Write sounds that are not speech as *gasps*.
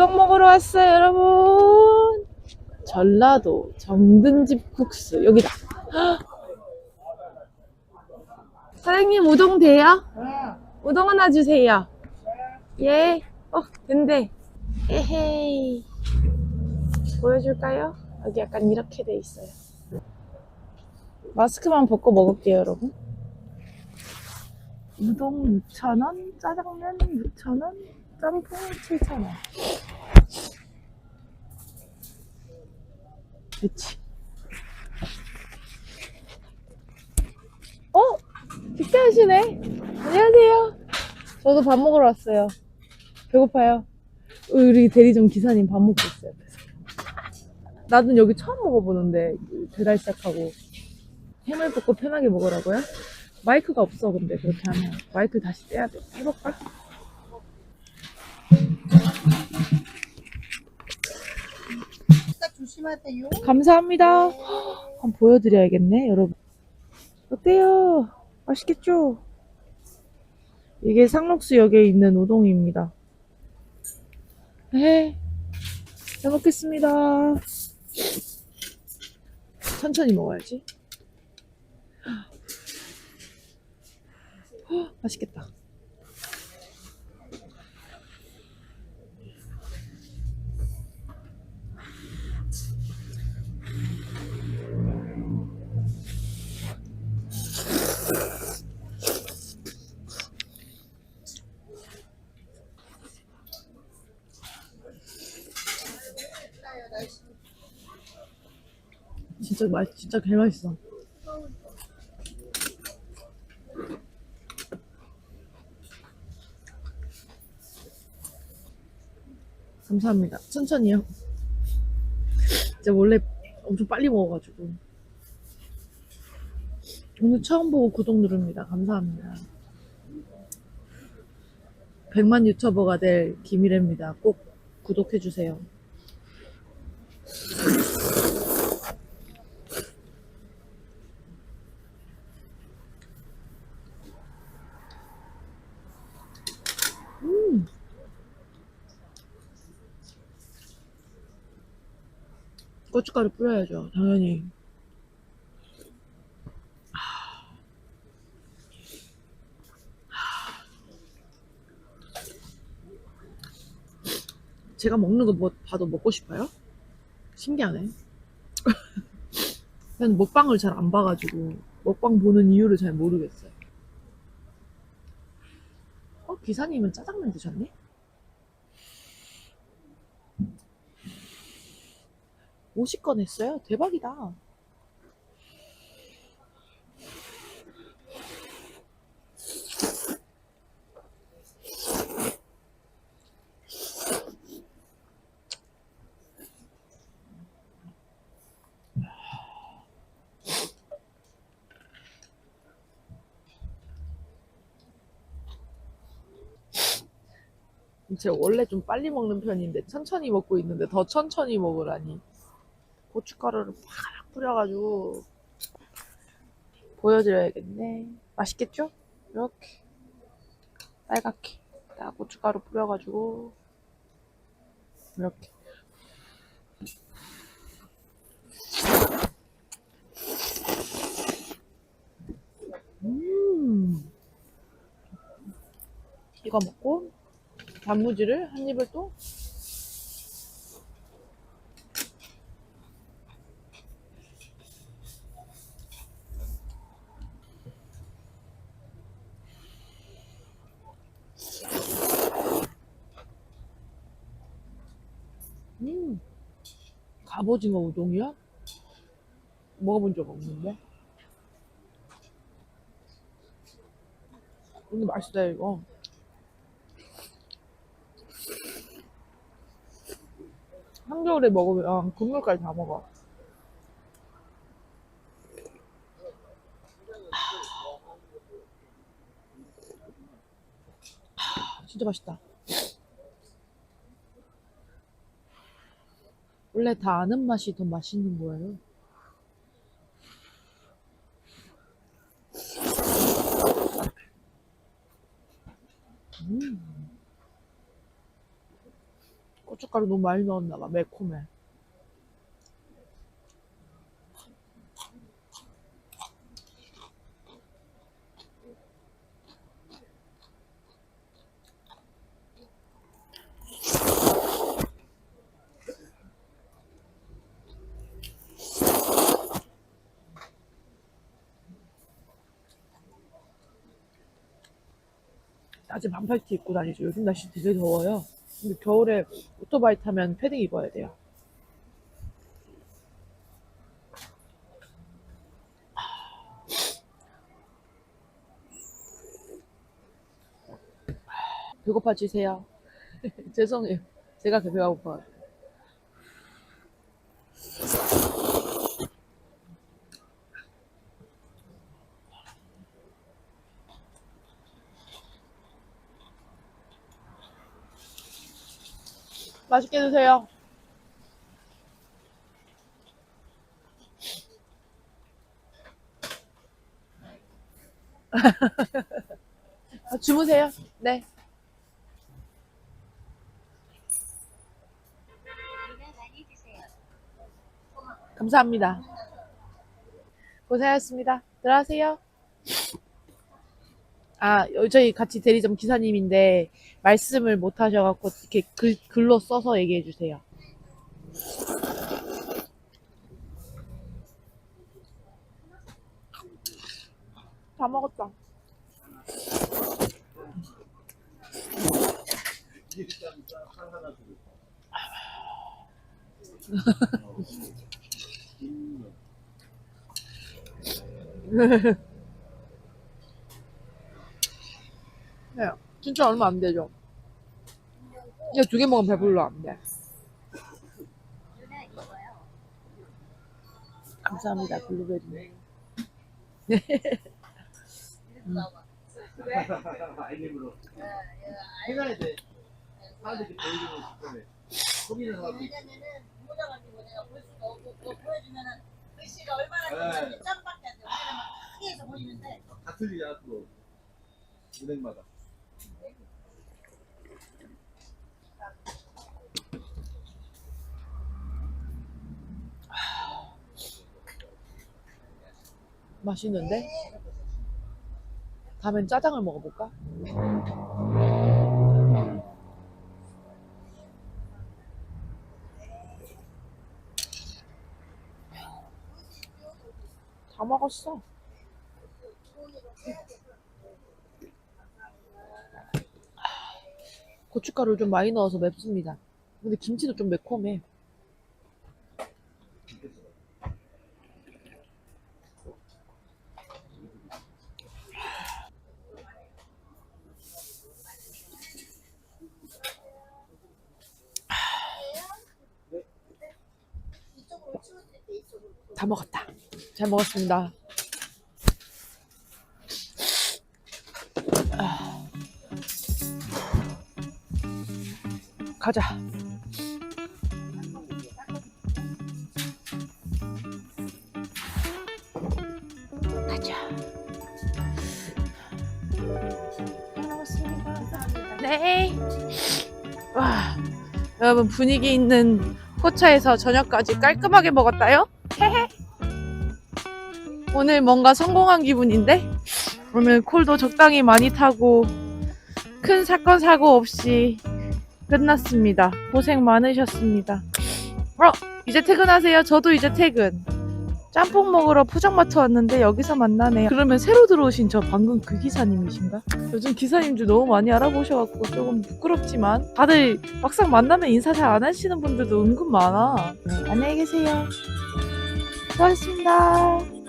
우동 먹으러 왔어요, 여러분. 전라도 정든집 국수 여기다. 헉! *gasps* 사장님 우동 돼요? 우동 하나 주세요. 예. 어, 된대. 에헤이. 보여줄까요? 여기 약간 이렇게 돼 있어요. 마스크만 벗고 먹을게요, 여러분. 우동 6,000원, 짜장면 6,000원, 짬뽕 7,000원. 그치. 어? 식사하시네? 안녕하세요. 저도 밥 먹으러 왔어요. 배고파요. 우리 대리점 기사님 밥 먹고 있어요. 나도 여기 처음 먹어보는데 배달 시작하고 해물 볶고 편하게 먹으라고요? 마이크가 없어 근데 그렇게 하면 마이크 다시 떼야 돼. 해볼까? 심하세요. 감사합니다. 한번 보여드려야겠네, 여러분. 어때요? 맛있겠죠? 이게 상록수역에 있는 우동입니다. 네, 잘 먹겠습니다. 천천히 먹어야지. 헉, 맛있겠다. 진짜 맛, 진짜 개 맛있어. 감사합니다. 천천히요. 진짜 원래 엄청 빨리 먹어가지고. 오늘 처음 보고 구독 누릅니다. 감사합니다. 100만 유튜버가 될 김일혜입니다. 꼭 구독해주세요. 고춧가루 뿌려야죠, 당연히. 제가 먹는 거 뭐, 봐도 먹고 싶어요? 신기하네. 그냥 먹방을 잘 안 봐가지고, 먹방 보는 이유를 잘 모르겠어요. 어, 기사님은 짜장면 드셨네? 50건 했어요? 대박이다. 제가 원래 좀 빨리 먹는 편인데 천천히 먹고 있는데 더 천천히 먹으라니. 고춧가루를 팍 뿌려가지고 보여드려야겠네. 맛있겠죠? 이렇게 빨갛게 딱 고춧가루 뿌려가지고 이렇게 음 이거 먹고 단무지를 한 입을 또 음, 갑오징어 우동이야? 먹어본 적 없는데. 근데 맛있다, 이거. 한겨울에 먹으면 국물까지 다 먹어. 하, 진짜 맛있다. 원래 다 아는 맛이 더 맛있는 거예요. 음. 고춧가루 너무 많이 넣었나 봐. 매콤해. 낮에 반팔티 입고 다니죠. 요즘 날씨 되게 더워요. 근데 겨울에 오토바이 타면 패딩 입어야 돼요. 배고파지세요? *laughs* 죄송해요. 제가 배가 고파요. 맛있게 드세요. 아, 주무세요. 네. 감사합니다. 고생하셨습니다. 들어가세요. 아, 여- 저희 같이 대리점 기사님인데 말씀을 못 하셔갖고 이렇게 글, 글로 써서 얘기해 주세요. 다 먹었다. *laughs* 네, 진짜 얼마 안 되죠? 이거 두 개 먹으면 배불러 안 돼. 감사합니다, 블루베리. 아이템으로 해놔야 돼. 사람들이 보여주는 시점에 속이는 사람도 있고. 왜냐면은 묻어가지고 내가 볼 수가 없고 그거 보여주면은 글씨가 얼마나 네. 큰지 짱밖에 안 돼. 우리는 막 크게 해서 보이는데 다 틀리잖아 또 은행마다. 맛있는데? 다음엔 짜장을 먹어볼까? 다 먹었어. 고춧가루 좀 많이 넣어서 맵습니다. 근데 김치도 좀 매콤해. 이쪽으로 치워질 때 이쪽으로 다 먹었다. 잘 먹었습니다. 아. 가자. 가자. 네. 와, 여러분 분위기 있는 포차에서 저녁까지 깔끔하게 먹었다요? 오늘 뭔가 성공한 기분인데? 오늘 콜도 적당히 많이 타고 큰 사건 사고 없이 끝났습니다. 고생 많으셨습니다. 어, 이제 퇴근하세요. 저도 이제 퇴근. 짬뽕 먹으러 포장마트 왔는데 여기서 만나네요. 그러면 새로 들어오신 저 방금 그 기사님이신가? 요즘 기사님들 너무 많이 알아보셔갖고 조금 부끄럽지만 다들 막상 만나면 인사 잘 안 하시는 분들도 은근 많아. 네, 안녕히 계세요. 수고하셨습니다.